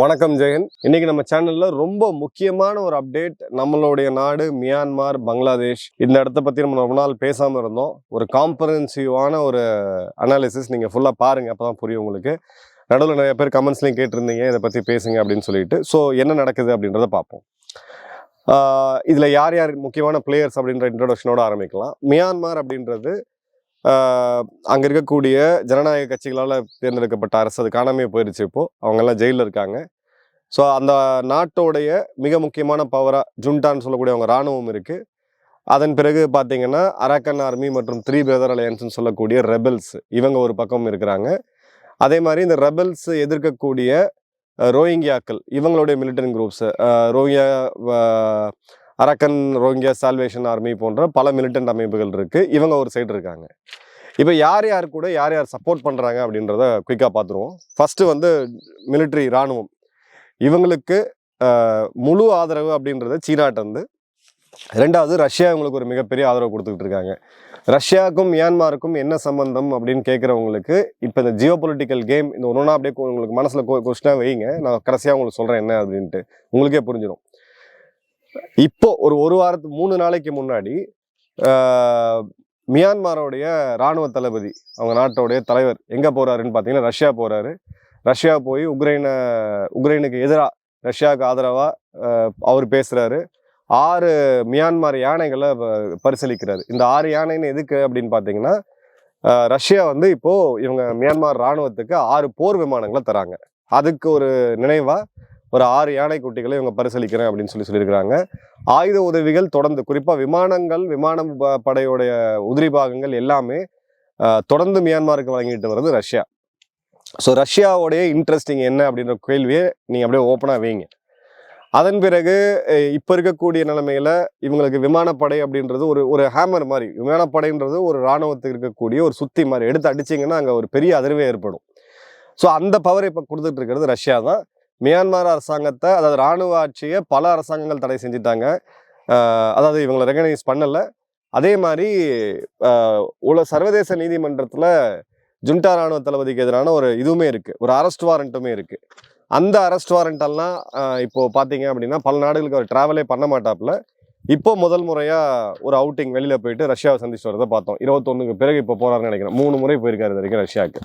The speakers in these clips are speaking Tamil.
வணக்கம் ஜெயன். இன்னைக்கு நம்ம சேனல்ல ரொம்ப முக்கியமான ஒரு அப்டேட் நம்மளுடைய நாடு மியான்மார் பங்களாதேஷ். இந்த இடத்த பத்தி நம்ம ரொம்ப நாள் பேசாம இருந்தோம். ஒரு காம்பரன்சிவான ஒரு அனாலிசிஸ் நீங்க ஃபுல்லா பாருங்க அப்பதான் புரியும் உங்களுக்கு. நடுவில் நிறைய பேர் கமெண்ட்ஸ்லையும் கேட்டிருந்தீங்க இதை பத்தி பேசுங்க அப்படின்னு சொல்லிட்டு. ஸோ என்ன நடக்குது அப்படின்றத பார்ப்போம். இதில் இதுல யார் யார் முக்கியமான பிளேயர்ஸ் அப்படின்ற இன்ட்ரடக்ஷனோட ஆரம்பிக்கலாம். மியான்மார் அப்படின்றது அங்கே அங்க இருக்கக்கூடிய ஜனநாயக கட்சிகளால் தேர்ந்தெடுக்கப்பட்ட அரசு அது காணாமே போயிருச்சு இப்போ. அவங்க எல்லாம் ஜெயிலில் இருக்காங்க. ஸோ அந்த நாட்டோடைய மிக முக்கியமான பவராக ஜுண்டான்னு சொல்லக்கூடிய அவங்க ராணுவம் இருக்குது அதன் பிறகு பார்த்தீங்கன்னா அரக்கன் ஆர்மி மற்றும் த்ரீ பிரதர் அலையன்ஸ்னு சொல்லக்கூடிய ரெபல்ஸ் இவங்க ஒரு பக்கம் இருக்கிறாங்க. அதே மாதிரி இந்த ரெபல்ஸ் எதிர்க்கக்கூடிய ரோஹிங்கியாக்கள் இவங்களுடைய மிலிட்டரி குரூப்ஸு ரோஹியா அரக்கன் ரோஹிங்கியா சால்வேஷன் ஆர்மி போன்ற பல மிலிட்டன்ட் அமைப்புகள் இருக்குது இவங்க ஒரு சைடு இருக்காங்க. இப்போ யார் யார் கூட யார் யார் சப்போர்ட் பண்ணுறாங்க அப்படின்றத குயிக்காக பார்த்துருவோம் ஃபஸ்ட்டு வந்து மிலிட்ரி ராணுவம். இவங்களுக்கு முழு ஆதரவு அப்படின்றத சீனாட்டிருந்து ரெண்டாவது ரஷ்யா இவங்களுக்கு ஒரு மிகப்பெரிய ஆதரவு கொடுத்துக்கிட்டு இருக்காங்க. ரஷ்யாவுக்கும் மியான்மாருக்கும் என்ன சம்பந்தம் அப்படின்னு கேட்குறவங்களுக்கு இப்போ இந்த ஜியோ பொலிட்டிக்கல் கேம் இந்த ஒன்றா அப்படியே உங்களுக்கு மனசில் கொஸ்டினாக வைங்க. நான் கடைசியாக உங்களுக்கு சொல்கிறேன் என்ன அப்படின்ட்டு. உங்களுக்கே புரிஞ்சிடும் இப்போ ஒரு ஒரு வாரத்துக்கு மூணு நாளைக்கு முன்னாடி மியான்மாரோடைய ராணுவ தளபதி அவங்க நாட்டோடைய தலைவர் எங்கே போகிறாருன்னு பார்த்தீங்கன்னா ரஷ்யா போகிறாரு ரஷ்யா போய் உக்ரைனை உக்ரைனுக்கு எதிராக ரஷ்யாவுக்கு ஆதரவாக அவர் பேசுகிறாரு ஆறு மியான்மார் யானைகளை ப- பரிசீலிக்கிறாரு. இந்த ஆறு யானைன்னு எதுக்கு அப்படின்னு பார்த்தீங்கன்னா ரஷ்யா வந்து இப்போது இவங்க மியான்மார் ராணுவத்துக்கு ஆறு போர் விமானங்களை தராங்க. அதுக்கு ஒரு நினைவாக ஒரு ஆறு யானை குட்டிகளை இவங்க பரிசீலிக்கிறேன் அப்படின்னு சொல்லி சொல்லியிருக்கிறாங்க. ஆயுத உதவிகள் தொடர்ந்து குறிப்பாக விமானங்கள் விமான ப- உதிரி பாகங்கள் எல்லாமே தொடர்ந்து மியான்மாருக்கு வழங்கிட்டு வர்றது ரஷ்யா. ஸோ ரஷ்யாவோடைய இன்ட்ரெஸ்டிங் என்ன அப்படின்ற கேள்வியை நீங்கள் அப்படியே ஓப்பனாக வைங்க. அதன் பிறகு இப்போ இருக்கக்கூடிய நிலைமையில் இவங்களுக்கு விமானப்படை அப்படின்றது ஒரு ஒரு ஹேமர் மாதிரி விமானப்படைன்றது ஒரு ராணுவத்துக்கு இருக்கக்கூடிய ஒரு சுத்தி மாதிரி எடுத்து அடிச்சிங்கன்னா அங்கே ஒரு பெரிய அதிர்வே ஏற்படும். ஸோ அந்த பவர் இப்போ கொடுத்துட்டு இருக்கிறது ரஷ்யா தான். மியான்மர் அரசாங்கத்தை அதாவது ராணுவ ஆட்சியை பல அரசாங்கங்கள் தடை செஞ்சுட்டாங்க. அதாவது இவங்களை ரெகனைஸ் பண்ணலை. அதே மாதிரி உல சர்வதேச நீதிமன்றத்தில் ஜுண்டா ராணுவ தளபதிக்கு எதிரான ஒரு இதுவுமே இருக்குது ஒரு அரெஸ்ட் வாரண்ட்டுமே இருக்குது அந்த அரெஸ்ட் வாரண்டெல்லாம் இப்போது பார்த்தீங்க அப்படின்னா பல நாடுகளுக்கு அவர் ட்ராவலே பண்ண மாட்டாப்புல. இப்போ முதல் முறையாக ஒரு அவுட்டிங் வெளியில் போயிட்டு ரஷ்யாவை சந்திச்சு வரதை பார்த்தோம். இருபத்தொன்னுக்கு பிறகு இப்போ போகிறாருன்னு நினைக்கிறேன். மூணு முறை போயிருக்காரு இது வரைக்கும் ரஷ்யாவுக்கு.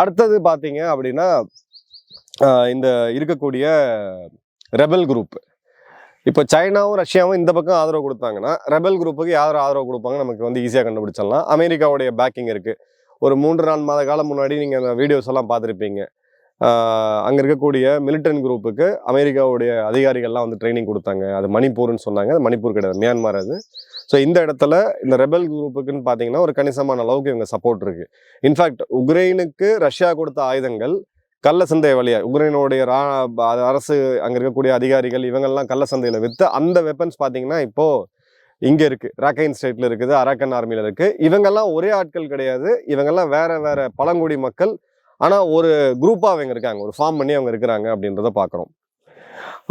அடுத்தது பார்த்தீங்க அப்படின்னா இந்த இருக்கக்கூடிய ரெபல் குரூப் இப்போ சைனாவும் ரஷ்யாவும் இந்த பக்கம் ஆதரவு கொடுத்தாங்கன்னா ரெபல் குரூப்புக்கு யார் ஆதரவு கொடுப்பாங்க நமக்கு வந்து ஈஸியாக கண்டுபிடிச்சிடலாம். அமெரிக்காவுடைய பேக்கிங் இருக்குது ஒரு மூன்று நாலு மாத காலம் முன்னாடி நீங்கள் அந்த வீடியோஸ் எல்லாம் பார்த்துருப்பீங்க. அங்கே இருக்கக்கூடிய மிலிட்டரி குரூப்புக்கு அமெரிக்காவுடைய அதிகாரிகள்லாம் வந்து ட்ரைனிங் கொடுத்தாங்க. அது மணிப்பூர்னு சொன்னாங்க. அது மணிப்பூர் கிடையாது மியான்மர் அது. ஸோ இந்த இடத்துல இந்த ரெபல் குரூப்புக்குன்னு பார்த்தீங்கன்னா ஒரு கணிசமான அளவுக்கு இவங்க சப்போர்ட் இருக்குது இன்ஃபேக்ட் உக்ரைனுக்கு ரஷ்யா கொடுத்த ஆயுதங்கள் கள்ள சந்தை வழியாக உக்ரைனுடைய ரா அரசு அங்கே இருக்கக்கூடிய அதிகாரிகள் இவங்கெல்லாம் கள்ள சந்தையில் விற்று அந்த வெப்பன்ஸ் பார்த்தீங்கன்னா இப்போது இங்கே இருக்குது ராக்கைன் ஸ்டேட்டில் இருக்குது அரக்கன் ஆர்மியில் இருக்குது இவங்கெல்லாம் ஒரே ஆட்கள் கிடையாது. இவங்கெல்லாம் வேறு வேறு பழங்குடி மக்கள். ஆனால் ஒரு குரூப்பாக அவங்க இருக்காங்க. ஒரு ஃபார்ம் பண்ணி அவங்க இருக்கிறாங்க அப்படின்றத பார்க்குறோம்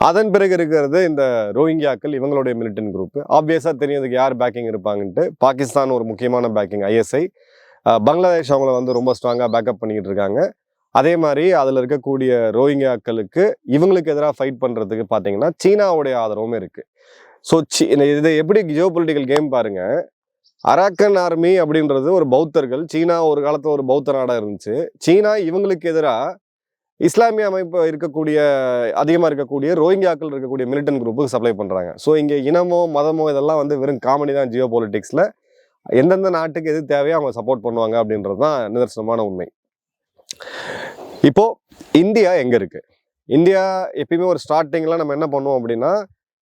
அதன் பிறகு இருக்கிறது இந்த ரோஹிங்கியாக்கள் இவங்களுடைய மிலிட்டன் குரூப் ஆப்வியஸாக தெரியும் யார் பேக்கிங் இருப்பாங்கன்ட்டு பாகிஸ்தான் ஒரு முக்கியமான பேக்கிங் ஐஎஸ்ஐ பங்களாதேஷ் அவங்கள வந்து ரொம்ப ஸ்ட்ராங்காக பேக்கப் பண்ணிக்கிட்டு இருக்காங்க. அதே மாதிரி அதில் இருக்கக்கூடிய ரோஹிங்கியாக்களுக்கு இவங்களுக்கு எதிராக ஃபைட் பண்ணுறதுக்கு பார்த்தீங்கன்னா சீனாவுடைய ஆதரவும் இருக்குது ஸோ இதை எப்படி ஜியோ பொலிட்டிக்கல் கேம் பாருங்க. அராக்கன் ஆர்மி அப்படின்றது ஒரு பௌத்தர்கள் சீனா ஒரு காலத்தில் ஒரு பௌத்த நாடாக இருந்துச்சு. சீனா இவங்களுக்கு எதிராக இஸ்லாமிய அமைப்பு இருக்கக்கூடிய அதிகமாக இருக்கக்கூடிய ரோஹிங்கியாக்கள் இருக்கக்கூடிய மிலிட்டன் குரூப்புக்கு சப்ளை பண்ணுறாங்க ஸோ இங்கே இனமோ மதமோ இதெல்லாம் வந்து வெறும் காமெடி தான் ஜியோ பொலிட்டிக்ஸில் எந்தெந்த நாட்டுக்கு எது தேவையோ அவங்க சப்போர்ட் பண்ணுவாங்க அப்படின்றது தான் நிதர்சனமான உண்மை. இப்போது இந்தியா எங்கே இருக்குது இந்தியா எப்பயுமே ஒரு ஸ்டார்டிங்கில் நம்ம என்ன பண்ணுவோம் அப்படின்னா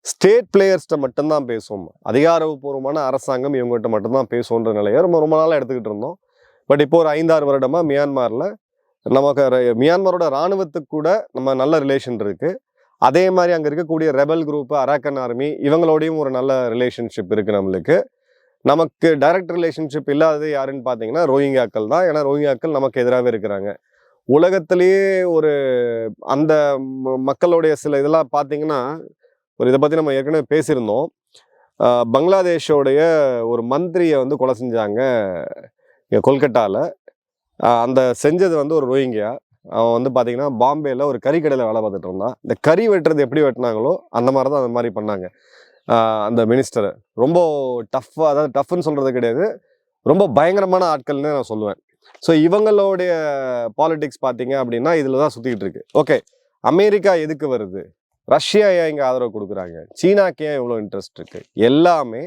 ஸ்டேட் பிளேயர்ஸ்கிட்ட மட்டும்தான் பேசுவோம். அதிகாரப்பூர்வமான அரசாங்கம் இவங்ககிட்ட மட்டும்தான் பேசுவோன்ற நிலையை ரொம்ப ரொம்ப நாளாக எடுத்துக்கிட்டு இருந்தோம். பட் இப்போ ஒரு ஐந்தாறு வருடமாக மியான்மாரில் நமக்கு மியான்மரோட ராணுவத்துக்கு கூட நம்ம நல்ல ரிலேஷன் இருக்குது அதே மாதிரி அங்கே இருக்கக்கூடிய ரெபல் குரூப்பு அராக்கன் ஆர்மி இவங்களோடையும் ஒரு நல்ல ரிலேஷன்ஷிப் இருக்குது நம்மளுக்கு. நமக்கு டைரக்ட் ரிலேஷன்ஷிப் இல்லாதது யாருன்னு பார்த்தீங்கன்னா ரோஹிங்கியாக்கள் தான். ஏன்னா ரோஹிங்கியாக்கள் நமக்கு எதிராகவே இருக்கிறாங்க. உலகத்திலேயே ஒரு அந்த ம- மக்களுடைய சில இதெல்லாம் பார்த்தீங்கன்னா ஒரு இதை பற்றி நம்ம ஏற்கனவே பேசியிருந்தோம். பங்களாதேஷோடைய ஒரு மந்திரியை வந்து கொலை செஞ்சாங்க இங்கே கொல்கட்டாவில் அந்த செஞ்சது வந்து ஒரு ரோஹிங்கியா. அவன் வந்து பார்த்தீங்கன்னா பாம்பேயில் ஒரு கறி கடையில் வேலை பார்த்துட்டு இருந்தான். இந்த கறி வெட்டுறது எப்படி வெட்டினாங்களோ அந்த மாதிரி தான் அந்த மாதிரி பண்ணாங்க. அந்த மினிஸ்டரை. ரொம்ப டஃப்பாக அதாவது டஃப்னு சொல்கிறது கிடையாது. ரொம்ப பயங்கரமான ஆட்கள்னு நான் சொல்லுவேன். ஸோ இவங்களுடைய பாலிடிக்ஸ் பார்த்தீங்க அப்படின்னா இதில் தான் சுற்றிக்கிட்டு இருக்கு. ஓகே அமெரிக்கா எதுக்கு வருது? ரஷ்யா ஏன் இங்கே ஆதரவு கொடுக்குறாங்க. சீனாக்கு ஏன் இவ்வளோ இன்ட்ரெஸ்ட் இருக்குது எல்லாமே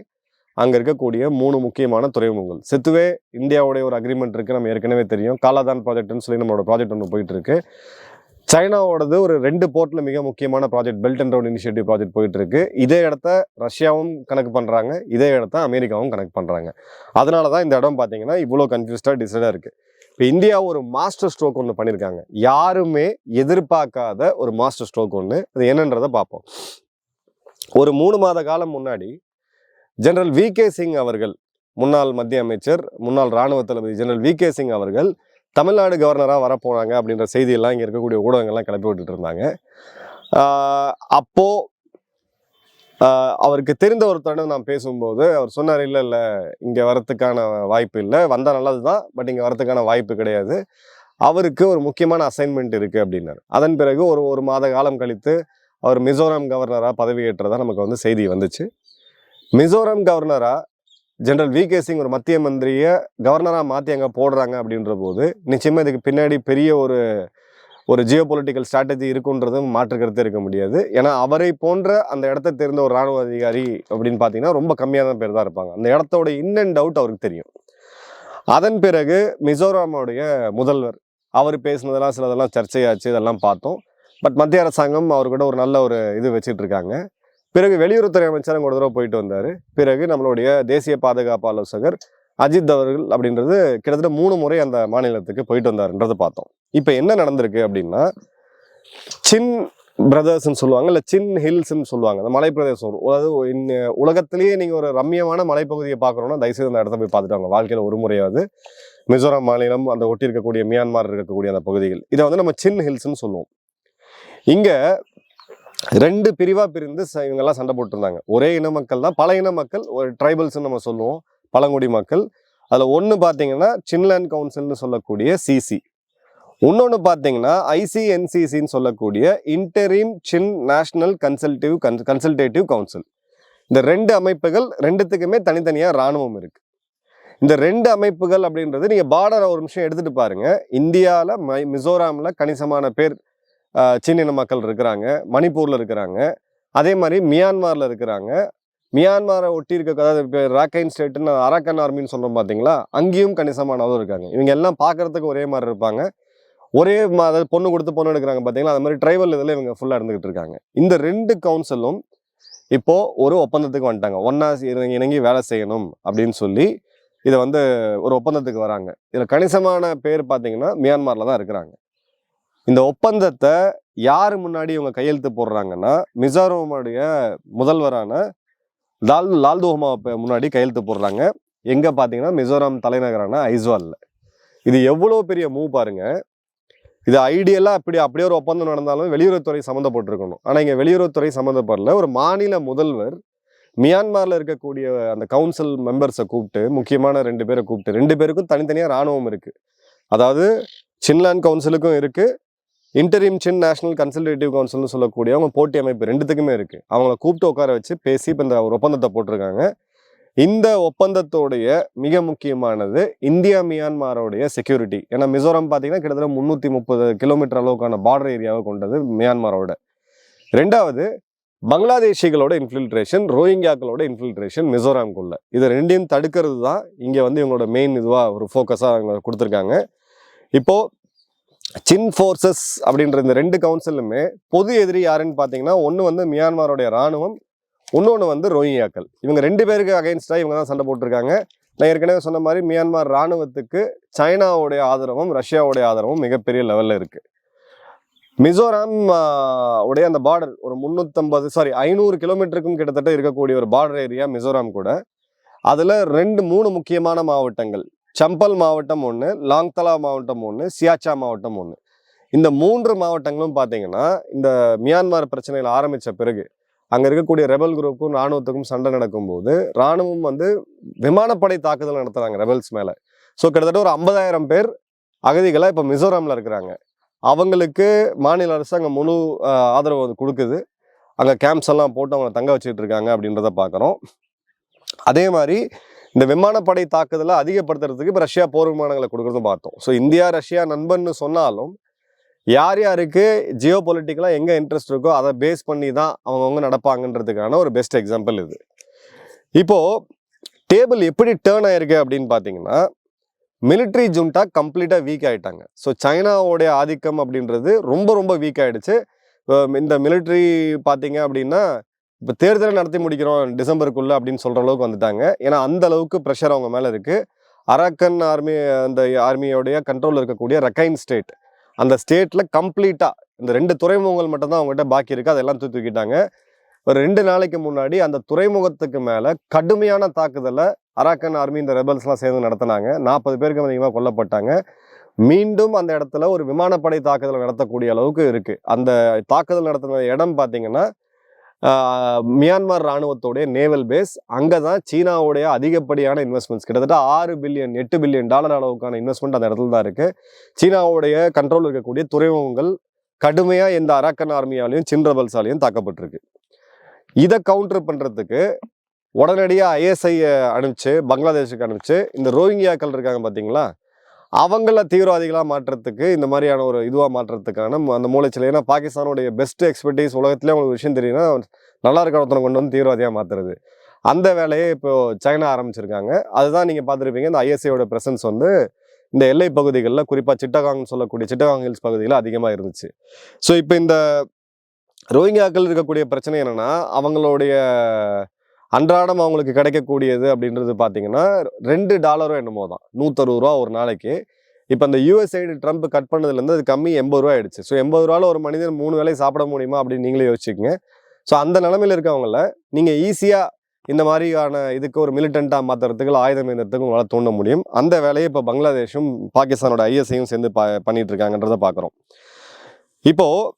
அங்கே இருக்கக்கூடிய மூணு முக்கியமான துறைமுகங்கள். செத்துவே இந்தியாவுடைய ஒரு அக்ரிமெண்ட் இருக்குது நம்ம ஏற்கனவே தெரியும். காலாதான் ப்ராஜெக்ட்னு சொல்லி நம்மளோட ப்ராஜெக்ட் ஒன்று போயிட்டு இருக்கு சைனாவோடது ஒரு ரெண்டு போர்ட்டில் மிக முக்கியமான project belt and road initiative project போயிட்டு இருக்கு இதே இடத்த ரஷ்யாவும் கணக்கு பண்ணுறாங்க இதே இடத்த அமெரிக்காவும் கணக்கு பண்ணுறாங்க அதனால தான் இந்த இடம் பார்த்தீங்கன்னா இவ்வளோ கன்ஃபியூஸ்டாக டிசைடாக இருக்குது இப்போ இந்தியா ஒரு மாஸ்டர் ஸ்ட்ரோக் ஒன்று பண்ணியிருக்காங்க யாருமே எதிர்பார்க்காத ஒரு மாஸ்டர் ஸ்ட்ரோக் ஒன்று அது என்னன்றதை பார்ப்போம். ஒரு மூணு மாத காலம் முன்னாடி ஜெனரல் வி கே சிங் அவர்கள் முன்னாள் மத்திய அமைச்சர் முன்னாள் ராணுவ தளபதி ஜெனரல் வி கே சிங் அவர்கள் தமிழ்நாடு கவர்னராக வரப்போனாங்க அப்படின்ற செய்தியெல்லாம் இங்கே இருக்கக்கூடிய ஊடகங்கள்லாம் கிளப்பி விட்டுட்டு இருந்தாங்க. அப்போது அவருக்கு தெரிந்த ஒருத்தரிடம் நான் பேசும்போது அவர் சொன்னார் இல்லை இல்லை இங்கே வரத்துக்கான வாய்ப்பு இல்லை. வந்தால் நல்லது தான் பட் இங்கே வரத்துக்கான வாய்ப்பு கிடையாது. அவருக்கு ஒரு முக்கியமான அசைன்மெண்ட் இருக்குது அப்படின்னாரு. அதன் பிறகு ஒரு ஒரு மாத காலம் கழித்து அவர் மிசோரம் கவர்னராக பதவியேற்றதாக நமக்கு வந்து செய்தி வந்துச்சு. மிசோரம் கவர்னராக ஜெனரல் வி. கே. சிங் ஒரு மத்திய மந்திரியை கவர்னராக மாற்றி அங்கே போடுறாங்க அப்படின்ற போது நிச்சயமாக இதுக்கு பின்னாடி பெரிய ஒரு ஒரு ஜியோ பொலிட்டிக்கல் ஸ்ட்ராட்டஜி இருக்குன்றதும் மாற்று இருக்க முடியாது. ஏன்னா அவரை போன்ற அந்த இடத்த தெரிந்த ஒரு ராணுவ அதிகாரி அப்படின்னு பார்த்தீங்கன்னா ரொம்ப கம்மியாக தான் பேர் தான் இருப்பாங்க. அந்த இடத்தோட இன் அண்ட் அவுட் அவருக்கு தெரியும். அதன் பிறகு மிசோராமுடைய முதல்வர் அவர் பேசினதெல்லாம் சிலதெல்லாம் சர்ச்சையாச்சு இதெல்லாம் பார்த்தோம். பட் மத்திய அரசாங்கம் அவர் கூட ஒரு நல்ல ஒரு இது வச்சுட்டு இருக்காங்க பிறகு வெளியுறவுத்துறை அமைச்சரும் கூட தடவை போயிட்டு வந்தார். பிறகு நம்மளுடைய தேசிய பாதுகாப்பு ஆலோசகர் அஜித் அவர்கள் அப்படின்றது கிட்டத்தட்ட மூணு முறை அந்த மாநிலத்துக்கு போயிட்டு வந்தாருன்றதை பார்த்தோம். இப்போ என்ன நடந்திருக்கு அப்படின்னா சின் பிரதர்ஸ்ன்னு சொல்லுவாங்க இல்லை சின் ஹில்ஸ்ன்னு சொல்லுவாங்க. அந்த மலைப்பிரதேசம் அதாவது உலகத்திலேயே நீங்கள் ஒரு ரம்மியமான மலைப்பகுதியை பார்க்குறோன்னா தயவுசெய்து அந்த இடத்த போய் பார்த்துட்டு வாங்க. வாழ்க்கையில் ஒரு முறையாவது மிசோரம் மாநிலம் அந்த ஒட்டி இருக்கக்கூடிய மியான்மார் இருக்கக்கூடிய அந்த பகுதிகள். இதை வந்து நம்ம சின் ஹில்ஸ்ன்னு சொல்லுவோம். இங்கே ரெண்டு பிரிவாக பிரிந்து ச- இவங்கெல்லாம் சண்டை போட்டிருந்தாங்க. ஒரே இன மக்கள் தான் பல இன மக்கள் ஒரு ட்ரைபல்ஸ்ன்னு நம்ம சொல்லுவோம் பழங்குடி மக்கள். அதில் ஒன்று பார்த்தீங்கன்னா சின்லேண்ட் கவுன்சில்னு சொல்லக்கூடிய சிசி இன்னொன்று பார்த்தீங்கன்னா ஐசிஎன்சிசின்னு சொல்லக்கூடிய interim Chin national consultative con consultative council இந்த ரெண்டு அமைப்புகள் ரெண்டுத்துக்குமே தனித்தனியாக இராணுவம் இருக்குது இந்த ரெண்டு அமைப்புகள் அப்படின்றது நீங்கள் பார்டரை ஒரு நிமிஷம் எடுத்துகிட்டு பாருங்கள் இந்தியாவில் மை மிசோராமில் கணிசமான பேர் ஆஹ், சின்ன இன மக்கள் இருக்கிறாங்க. மணிப்பூரில் இருக்கிறாங்க. அதே மாதிரி மியான்மாரில் இருக்கிறாங்க. மியான்மாரை ஒட்டி இருக்க அதாவது இப்போ ராக்கைன் ஸ்டேட்டுன்னு அரக்கன் ஆர்மின்னு சொல்கிறோம் பார்த்தீங்களா? அங்கேயும் கணிசமானவரும் இருக்காங்க. இவங்க எல்லாம் பார்க்கறதுக்கு ஒரே மாதிரி இருப்பாங்க. ஒரே மா- அதாவது பொண்ணு கொடுத்து பொண்ணு எடுக்கிறாங்க பார்த்தீங்களா அந்த மாதிரி ட்ரைவல் இதில் இவங்க ஃபுல்லாக இருந்துகிட்டு இருக்காங்க. இந்த ரெண்டு கவுன்சிலும் இப்போது ஒரு ஒப்பந்தத்துக்கு வந்துட்டாங்க. ஒன்னா இணங்கி வேலை செய்யணும் அப்படின்னு சொல்லி இதை வந்து ஒரு ஒப்பந்தத்துக்கு வராங்க. இதில் கணிசமான பேர் பார்த்தீங்கன்னா மியான்மாரில் தான் இருக்கிறாங்க. இந்த ஒப்பந்தத்தை யார் முன்னாடி இவங்க கையெழுத்து போடுறாங்கன்னா மிசோரமுடைய முதல்வரான லால் லால்துஹமா முன்னாடி கையெழுத்து போடுறாங்க. எங்கே பார்த்தீங்கன்னா மிசோரம் தலைநகரான ஐஸ்வாலில். இது எவ்வளோ பெரிய மூவ் பாருங்கள் இது ஐடியலாக அப்படி அப்படியே ஒரு ஒப்பந்தம் நடந்தாலும் வெளியுறவுத்துறை சம்மந்தப்பட்டிருக்கணும். ஆனால் இங்கே வெளியுறவுத்துறை சம்மந்தப்படல. ஒரு மாநில முதல்வர் மியான்மாரில் இருக்கக்கூடிய அந்த கவுன்சில் மெம்பர்ஸை கூப்பிட்டு முக்கியமான ரெண்டு பேரை கூப்பிட்டு ரெண்டு பேருக்கும் தனித்தனியாக ராணுவம் இருக்குது அதாவது சின்லாண்ட் கவுன்சிலுக்கும் இருக்குது இன்டரிம் சின் நேஷனல் கன்சல்டேட்டிவ் கவுன்சில்னு சொல்லக்கூடிய அவங்க போட்டி அமைப்பு ரெண்டுத்துக்குமே இருக்குது அவங்கள கூப்பிட்டு உட்கார வச்சு பேசி இப்போ இந்த ஒரு ஒப்பந்தத்தை போட்டிருக்காங்க. இந்த ஒப்பந்தத்தோடைய மிக முக்கியமானது இந்தியா மியான்மாரோடைய செக்யூரிட்டி ஏன்னா மிசோரம் பார்த்தீங்கன்னா கிட்டத்தட்ட முந்நூற்றி முப்பது கிலோமீட்டர் அளவுக்கான பார்டர் ஏரியாவை கொண்டது மியான்மாரோட. ரெண்டாவது பங்களாதேஷிகளோட இன்ஃபில்ட்ரேஷன் ரோஹிங்கியாக்களோட இன்ஃபில்ட்ரேஷன் மிசோராம்குள்ள. இது ரெண்டையும் தடுக்கிறது தான் இங்கே வந்து இவங்களோட மெயின் இதுவாக ஒரு ஃபோக்கஸாக அவங்க கொடுத்துருக்காங்க. இப்போது சின் ஃபோர்ஸஸ் அப்படின்ற இந்த ரெண்டு கவுன்சிலுமே பொது எதிரி யாருன்னு பார்த்தீங்கன்னா ஒன்று வந்து மியான்மாரோடைய ராணுவம் இன்னொன்று வந்து ரோஹிங்யாக்கள் இவங்க ரெண்டு பேருக்கு அகைன்ஸ்டாக இவங்க தான் சண்டை போட்டிருக்காங்க. நான் ஏற்கனவே சொன்ன மாதிரி மியான்மர் ராணுவத்துக்கு சைனாவுடைய ஆதரவும் ரஷ்யாவுடைய ஆதரவும் மிகப்பெரிய லெவலில் இருக்குது மிசோராம் உடைய அந்த பார்டர் ஒரு முந்நூற்றம்பது சாரி ஐநூறு கிலோமீட்டருக்கும் கிட்டத்தட்ட இருக்கக்கூடிய ஒரு பார்டர் ஏரியா மிசோராம் கூட. அதில் ரெண்டு மூணு முக்கியமான மாவட்டங்கள். சம்பல் மாவட்டம் ஒன்று லாங்தலா மாவட்டம் ஒன்று சியாச்சா மாவட்டம் ஒன்று இந்த மூன்று மாவட்டங்களும் பார்த்தீங்கன்னா இந்த மியான்மர் பிரச்சனைகள் ஆரம்பித்த பிறகு அங்கே இருக்கக்கூடிய ரெபல் குரூப்புக்கும் ராணுவத்துக்கும் சண்டை நடக்கும்போது ராணுவம் வந்து விமானப்படை தாக்குதல் நடத்துகிறாங்க ரெபல்ஸ் மேலே. ஸோ கிட்டத்தட்ட ஒரு ஐம்பதாயிரம் பேர் அகதிகளாக இப்போ மிசோராமில் இருக்கிறாங்க. அவங்களுக்கு மாநில அரசு அங்கே முழு ஆதரவு வந்து கொடுக்குது. அங்கே கேம்ப்ஸ் எல்லாம் போட்டு அவங்களை தங்க வச்சுட்டு இருக்காங்க அப்படின்றத பார்க்குறோம் அதே மாதிரி இந்த விமானப்படை தாக்குதலை அதிகப்படுத்துறதுக்கு இப்போ ரஷ்யா போர் விமானங்களை கொடுக்குறதும் பார்த்தோம். ஸோ இந்தியா ரஷ்யா நண்பன்னு சொன்னாலும் யார் யாருக்கு ஜியோ பொலிட்டிக்கலாக எங்கே இன்ட்ரெஸ்ட் இருக்கோ அதை பேஸ் பண்ணி தான் அவங்கவுங்க நடப்பாங்கன்றதுக்கான ஒரு பெஸ்ட் எக்ஸாம்பிள் இது. இப்போது டேபிள் எப்படி டேர்ன் ஆயிருக்கு அப்படின்னு பார்த்தீங்கன்னா மிலிட்ரி ஜுண்டா கம்ப்ளீட்டாக வீக் ஆயிட்டாங்க. ஸோ சைனாவோடைய ஆதிக்கம் அப்படின்றது ரொம்ப ரொம்ப வீக் ஆகிடுச்சு இந்த மிலிட்ரி பார்த்தீங்க அப்படின்னா இப்போ தேர்தலை நடத்தி முடிக்கிறோம் டிசம்பருக்குள்ளே அப்படின்னு சொல்கிற அளவுக்கு வந்துட்டாங்க. ஏன்னா அந்த அளவுக்கு ப்ரெஷர் அவங்க மேலே இருக்குது அரக்கன் ஆர்மி அந்த ஆர்மியோடைய கண்ட்ரோலில் இருக்கக்கூடிய ரக்கைன் ஸ்டேட் அந்த ஸ்டேட்டில் கம்ப்ளீட்டாக இந்த ரெண்டு துறைமுகங்கள் மட்டும்தான் அவங்ககிட்ட பாக்கி இருக்குது அதெல்லாம் தூக்கி தூக்கிட்டாங்க. ஒரு ரெண்டு நாளைக்கு முன்னாடி அந்த துறைமுகத்துக்கு மேலே கடுமையான தாக்குதலை அராக்கன் ஆர்மி இந்த ரெபல்ஸ்லாம் சேர்ந்து நடத்தினாங்க. நாற்பது பேருக்கு அதிகமாக கொல்லப்பட்டாங்க. மீண்டும் அந்த இடத்துல ஒரு விமானப்படை தாக்குதலை நடத்தக்கூடிய அளவுக்கு இருக்குது அந்த தாக்குதல் நடத்தின இடம் பார்த்தீங்கன்னா மியான்மர் ராணுவத்தோடைய நேவல் பேஸ் அங்கே தான் சீனாவுடைய அதிகப்படியான இன்வெஸ்ட்மெண்ட்ஸ் கிட்டத்தட்ட ஆறு பில்லியன் எட்டு பில்லியன் டாலர் அளவுக்கான இன்வெஸ்ட்மெண்ட் அந்த இடத்துல தான் இருக்குது சீனாவுடைய கண்ட்ரோல் இருக்கக்கூடிய துறைமுகங்கள் கடுமையாக இந்த அரக்கன் ஆர்மியாலையும் சின்ரபல்ஸாலையும் தாக்கப்பட்டிருக்கு. இதை கவுண்டர் பண்ணுறதுக்கு உடனடியாக ஐஎஸ்ஐயை அனுப்பிச்சு பங்களாதேஷுக்கு அனுப்பிச்சு இந்த ரோஹிங்கியாக்கள் இருக்காங்க பார்த்தீங்களா அவங்கள தீவிரவாதிகளாக மாற்றுறதுக்கு இந்த மாதிரியான ஒரு இதுவாக மாற்றுறதுக்கான ம- அந்த மூளைச்சல். ஏன்னா பாகிஸ்தானுடைய பெஸ்ட் எக்ஸ்பர்டீஸ் உலகத்திலே உங்களுக்கு விஷயம் தெரியும்னா நல்லா இருக்கிற ஒருத்தனை கொண்டு வந்து தீவிரவாதியாக மாற்றுறது அந்த வேலையை இப்போது சைனா ஆரம்பிச்சிருக்காங்க. அதுதான் நீங்கள் பார்த்துருப்பீங்க இந்த ஐஎஸ்ஐயோட ப்ரெசன்ஸ் வந்து இந்த எல்லை பகுதிகளில் குறிப்பாக சிட்டகாங்னு சொல்லக்கூடிய சிட்டகாங் ஹில்ஸ் பகுதியில் அதிகமாக இருந்துச்சு. ஸோ இப்போ இந்த ரோஹிங்காக்கள் இருக்கக்கூடிய பிரச்சனை என்னென்னா அவங்களுடைய அன்றாடம் அவங்களுக்கு கிடைக்கக்கூடியது அப்படின்றது பார்த்தீங்கன்னா ரெண்டு டாலரும் என்னமோ தான். நூற்றறுபது ரூபா ஒரு நாளைக்கு. இப்போ அந்த யூஎஸ்ஐடு ட்ரம்ப் கட் பண்ணதுலேருந்து அது கம்மி எண்பது ரூபா ஆயிடுச்சு. ஸோ எண்பது ரூபாவில் ஒரு மனிதன் மூணு வேளை சாப்பிட முடியுமா அப்படின்னு நீங்களே யோசிச்சுக்கோங்க. ஸோ அந்த நிலமையில இருக்கவங்கள நீங்கள் ஈஸியாக இந்த மாதிரியான இதுக்கு ஒரு மிலிட்டண்ட்டாக மாற்றுறதுக்கு ஆயுதம் ஏந்திரத்துக்கு உங்களால் தூண்ட முடியும். அந்த வேலையை இப்போ பங்களாதேஷும் பாகிஸ்தானோட ஐஎஸ்ஐயும் சேர்ந்து பா பண்ணிட்டு இருக்காங்கன்றதை பார்க்குறோம் இப்போது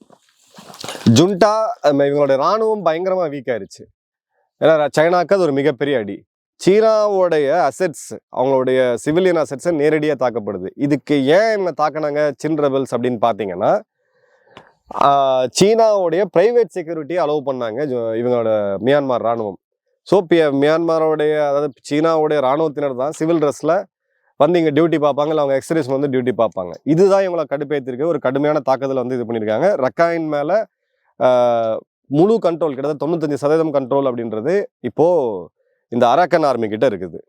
ஜுண்டா இவங்களோட இராணுவம் ராணுவம் பயங்கரமாக வீக் ஆயிடுச்சு ஏன்னா சைனாவுக்கு சைனாக்கு அது ஒரு மிகப்பெரிய அடி. சீனாவோடைய அசெட்ஸ் அவங்களுடைய சிவிலியன் அசெட்ஸை நேரடியாக தாக்கப்படுது. இதுக்கு ஏன் என்ன தாக்குனாங்க சின் ரெபல்ஸ் அப்படின்னு பார்த்தீங்கன்னா சீனாவுடைய பிரைவேட் செக்யூரிட்டியை அலோவ் பண்ணாங்க. இவங்களோட மியான்மர் ராணுவம். ஸோ மியான்மாரோடைய அதாவது சீனாவுடைய ராணுவத்தினர் தான் சிவில் ட்ரெஸ்ஸில் வந்து இங்கே டியூட்டி பார்ப்பாங்க. இல்லை அவங்க எக்ஸ்ரேஸ் வந்து டியூட்டி பார்ப்பாங்க. இதுதான் இவங்களை கடுப்பேற்றிருக்கு ஒரு கடுமையான தாக்குதல் வந்து இது பண்ணியிருக்காங்க. ரக்காயின் மேலே முழு கண்ட்ரோல் கிட்டத்தட்ட தொண்ணூத்தஞ்சு சதவீதம் கண்ட்ரோல் அப்படின்றது இப்போ இந்த அரக்கன் ஆர்மி கிட்ட இருக்குது.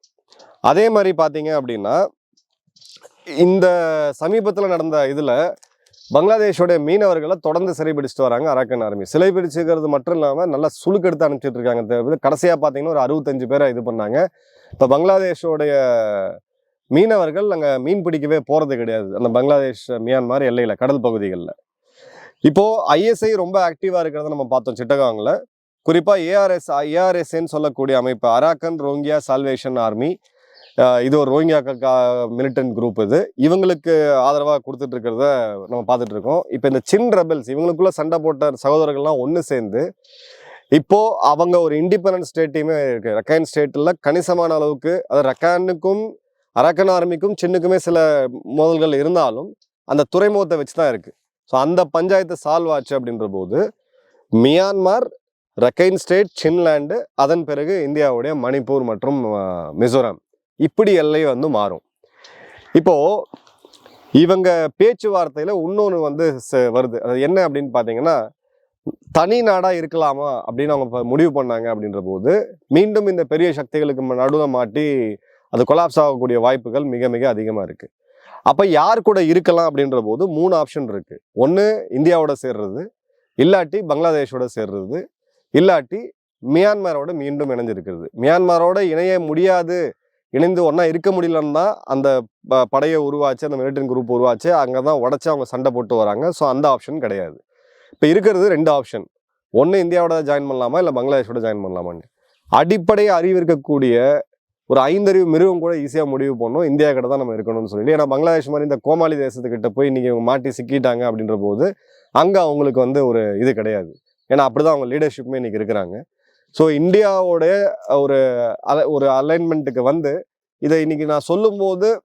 அதே மாதிரி பார்த்தீங்க அப்படின்னா இந்த சமீபத்தில் நடந்த இதில் பங்களாதேஷோடைய மீனவர்களை தொடர்ந்து சிறைபிடிச்சிட்டு வராங்க அரக்கன் ஆர்மி சிலை பிடிச்சுக்கிறது மட்டும் இல்லாமல் நல்லா சுழுக்கெடுத்து அனுப்பிச்சிட்டு இருக்காங்க. கடைசியாக பார்த்தீங்கன்னா ஒரு அறுபத்தஞ்சு பேரை இது பண்ணாங்க. இப்போ பங்களாதேஷோடைய மீனவர்கள் அங்கே மீன் பிடிக்கவே போகிறது கிடையாது. அந்த பங்களாதேஷ் மியான்மார் எல்லையில் கடல் பகுதிகளில். இப்போ ஐஎஸ்ஐ ரொம்ப ஆக்டிவாக இருக்கிறத நம்ம பார்த்தோம் சிட்டகாங்கில் குறிப்பாக ஏஆர்எஸ் ஏஆர்எஸ்ன்னு சொல்லக்கூடிய அமைப்பு அராக்கன் ரோங்கியா சால்வேஷன் ஆர்மி இது ஒரு ரோங்கியா மிலிட்டன்ட் குரூப் இது. இவங்களுக்கு ஆதரவாக கொடுத்துட்டு இருக்கிறத நம்ம பார்த்துட்டு இருக்கோம் இப்போ இந்த சின் ரெபல்ஸ் இவங்களுக்குள்ள சண்டை போட்ட சகோதரர்கள்லாம் ஒன்று சேர்ந்து இப்போ அவங்க ஒரு இண்டிபெண்டன்ட் ஸ்டேட்டையுமே இருக்கு. ரக்கான் ஸ்டேட்டில் கணிசமான அளவுக்கு அது ரக்கானுக்கும் அரக்கன் ஆர்மிக்கும் சின்னுக்குமே சில மோதல்கள் இருந்தாலும் அந்த துறைமுகத்தை வச்சு தான் இருக்குது ஸோ அந்த பஞ்சாயத்து சால்வ் ஆச்சு அப்படின்ற போது மியான்மர் ரக்கைன் ஸ்டேட் சின்லேண்டு அதன் பிறகு இந்தியாவுடைய மணிப்பூர் மற்றும் மிசோரம் இப்படி எல்லை வந்து மாறும். இப்போ இவங்க பேச்சுவார்த்தையில் இன்னொன்று வந்து ச- வருது. அது என்ன அப்படின்னு பார்த்தீங்கன்னா தனி நாடாக இருக்கலாமா அப்படின்னு அவங்க முடிவு பண்ணாங்க அப்படின்ற போது மீண்டும் இந்த பெரிய சக்திகளுக்கு நடுவில் மாட்டி அது கொலாப்ஸ் ஆகக்கூடிய வாய்ப்புகள் மிக மிக அதிகமாக இருக்குது அப்போ யார் கூட இருக்கலாம் அப்படின்ற போது மூணு ஆப்ஷன் இருக்குது ஒன்று இந்தியாவோட சேர்றது. இல்லாட்டி பங்களாதேஷோட சேர்றது. இல்லாட்டி மியான்மரோட மீண்டும் இணைஞ்சிருக்கிறது. மியான்மரோட இணைய முடியாது. இணைந்து ஒன்றா இருக்க முடியலன்னு தான் அந்த ப- படையை உருவாச்சு அந்த மிலிட்டரி குரூப் உருவாச்சு. அங்கே தான் உடச்சி அவங்க சண்டை போட்டு வராங்க. ஸோ அந்த ஆப்ஷன் கிடையாது. இப்போ இருக்கிறது ரெண்டு ஆப்ஷன் ஒன்று இந்தியாவோட ஜாயின் பண்ணலாமா? இல்லை பங்களாதேஷோட ஜாயின் பண்ணலாமான்னு. அடிப்படை அறிவு இருக்கக்கூடிய ஒரு ஐந்தறிவு மிருகம் கூட ஈஸியாக முடிவு பண்ணணும். இந்தியா கிட்ட தான் நம்ம இருக்கணும்னு சொல்லி ஏன்னா பங்களாதேஷ் மாதிரி இந்த கோமாளி தேசத்துக்கிட்ட போய் இன்றைக்கி இவங்க மாட்டி சிக்கிட்டாங்க அப்படின்ற போது அங்கே அவங்களுக்கு வந்து ஒரு இது கிடையாது. ஏன்னா அப்படிதான் அவங்க லீடர்ஷிப்புமே இன்றைக்கி இருக்கிறாங்க. ஸோ இந்தியாவோடைய ஒரு அல- ஒரு அலைன்மெண்ட்டுக்கு வந்து இதை இன்றைக்கி நான் சொல்லும்போது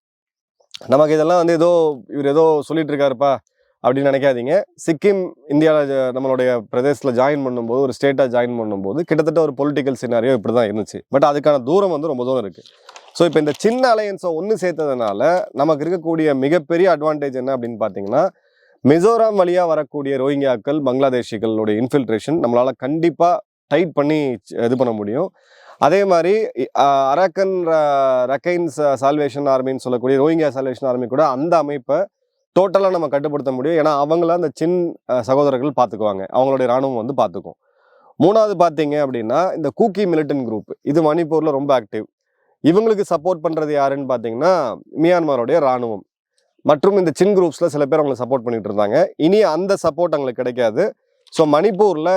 நமக்கு இதெல்லாம் வந்து ஏதோ இவர் ஏதோ சொல்லிட்டு இருக்காருப்பா. அப்படின்னு நினைக்காதீங்க. சிக்கிம் இந்தியாவில் நம்மளுடைய பிரதேசத்தில் ஜாயின் பண்ணும்போது ஒரு ஸ்டேட்டாக ஜாயின் பண்ணும்போது கிட்டத்தட்ட ஒரு பொலிட்டிக்கல் சினாரியோ இப்படி தான் இருந்துச்சு. பட் அதுக்கான தூரம் வந்து ரொம்ப தூரம் இருக்குது ஸோ இப்போ இந்த சின்ன அலையன்ஸை ஒன்று சேர்த்ததுனால நமக்கு இருக்கக்கூடிய மிகப்பெரிய அட்வான்டேஜ் என்ன அப்படின்னு பார்த்தீங்கன்னா மிசோராம் வழியாக வரக்கூடிய ரோஹிங்கியாக்கள் பங்களாதேஷிகளுடைய இன்ஃபில்ட்ரேஷன் நம்மளால் கண்டிப்பாக டைட் பண்ணி இது பண்ண முடியும். அதே மாதிரி அரக்கன் ரக்கைன்ஸ் சால்வேஷன் ஆர்மின்னு சொல்லக்கூடிய ரோஹிங்கியா சால்வேஷன் ஆர்மி கூட அந்த அமைப்பை டோட்டலாக நம்ம கட்டுப்படுத்த முடியும். ஏன்னா அவங்கள அந்த சின் சகோதரர்கள் பார்த்துக்குவாங்க அவங்களுடைய ராணுவம் வந்து பார்த்துக்கும் மூணாவது பார்த்தீங்க அப்படின்னா இந்த கூக்கி மிலிட்டன் குரூப் இது மணிப்பூரில் ரொம்ப ஆக்டிவ் இவங்களுக்கு சப்போர்ட் பண்ணுறது யாருன்னு பார்த்தீங்கன்னா மியான்மருடைய ராணுவம் மற்றும் இந்த சின் குரூப்ஸில் சில பேர் அவங்களை சப்போர்ட் பண்ணிகிட்டு இருந்தாங்க. இனி அந்த சப்போர்ட் அவங்களுக்கு கிடைக்காது. ஸோ மணிப்பூரில்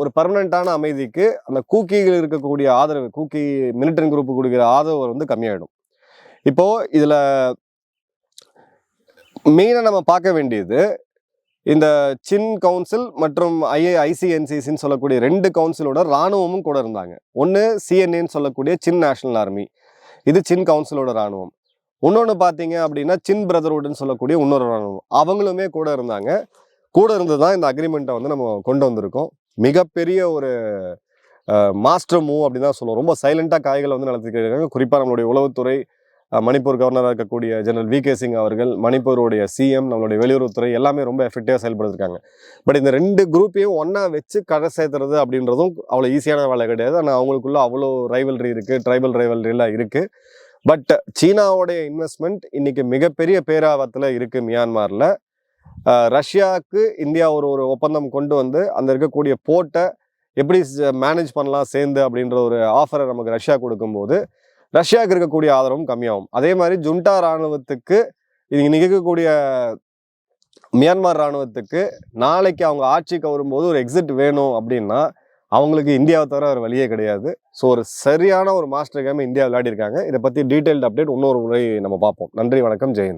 ஒரு பர்மனெண்ட்டான அமைதிக்கு அந்த கூக்கிகள் இருக்கக்கூடிய ஆதரவு கூக்கி மிலிட்டன் குரூப்பு கொடுக்குற ஆதரவு வந்து கம்மியாயிடும். இப்போது இதில் மெயினாக நம்ம பார்க்க வேண்டியது இந்த சின் கவுன்சில் மற்றும் ஐஏ ஐசிஎன்சிசின்னு சொல்லக்கூடிய ரெண்டு கவுன்சிலோட ராணுவமும் கூட இருந்தாங்க. ஒன்று சிஎன்ஏன்னு சொல்லக்கூடிய சின் நேஷனல் ஆர்மி இது சின் கவுன்சிலோட ராணுவம். இன்னொன்று பார்த்தீங்க அப்படின்னா சின் பிரதர்வுட்னு சொல்லக்கூடிய இன்னொரு ராணுவம். அவங்களுமே கூட இருந்தாங்க. கூட இருந்து தான் இந்த அக்ரிமெண்ட்டை வந்து நம்ம கொண்டு வந்திருக்கோம். மிகப்பெரிய ஒரு மாஸ்டர் மூவ் அப்படின்னு தான் சொல்லுவோம். ரொம்ப சைலண்டாக காய்களை வந்து நடத்திக்கிட்டு இருக்காங்க. குறிப்பாக நம்மளுடைய உளவுத்துறை மணிப்பூர் கவர்னராக இருக்கக்கூடிய ஜெனரல் வி கே சிங் அவர்கள் மணிப்பூருடைய சிஎம் நம்மளுடைய வெளியுறவுத்துறை எல்லாமே ரொம்ப எஃபெக்டிவாக செயல்படுத்திருக்காங்க. பட் இந்த ரெண்டு குரூப்பையும் ஒன்றா வச்சு கடை சேர்த்துறது அப்படின்றதும் அவ்வளோ ஈஸியான வேலை கிடையாது. ஆனால் அவங்களுக்குள்ள அவ்வளோ ரைவல்ரி இருக்குது ட்ரைபல் ரைவல்ரிலாம் இருக்குது பட் சீனாவுடைய இன்வெஸ்ட்மெண்ட் இன்றைக்கி மிகப்பெரிய பேராபத்தில் இருக்குது மியான்மாரில். ரஷ்யாவுக்கு இந்தியா ஒரு ஒரு ஒப்பந்தம் கொண்டு வந்து அந்த இருக்கக்கூடிய போர்ட்டை எப்படி மேனேஜ் பண்ணலாம் சேர்ந்து அப்படின்ற ஒரு ஆஃபரை நமக்கு ரஷ்யா கொடுக்கும்போது ரஷ்யாவுக்கு இருக்கக்கூடிய ஆதரவும் கம்மியாகும். அதே மாதிரி ஜுண்டா இராணுவத்துக்கு இது இருக்கக்கூடிய மியான்மர் இராணுவத்துக்கு நாளைக்கு அவங்க ஆட்சிக்கு வரும்போது ஒரு எக்ஸிட் வேணும் அப்படின்னா அவங்களுக்கு இந்தியாவை தவிர வேறு வழியே கிடையாது. ஸோ ஒரு சரியான ஒரு மாஸ்டர் கேம் இந்தியா விளையாடிருக்காங்க. இதை பற்றி டீட்டெயில்டு அப்டேட் இன்னொரு முறை நம்ம பார்ப்போம். நன்றி வணக்கம் ஜெயந்த்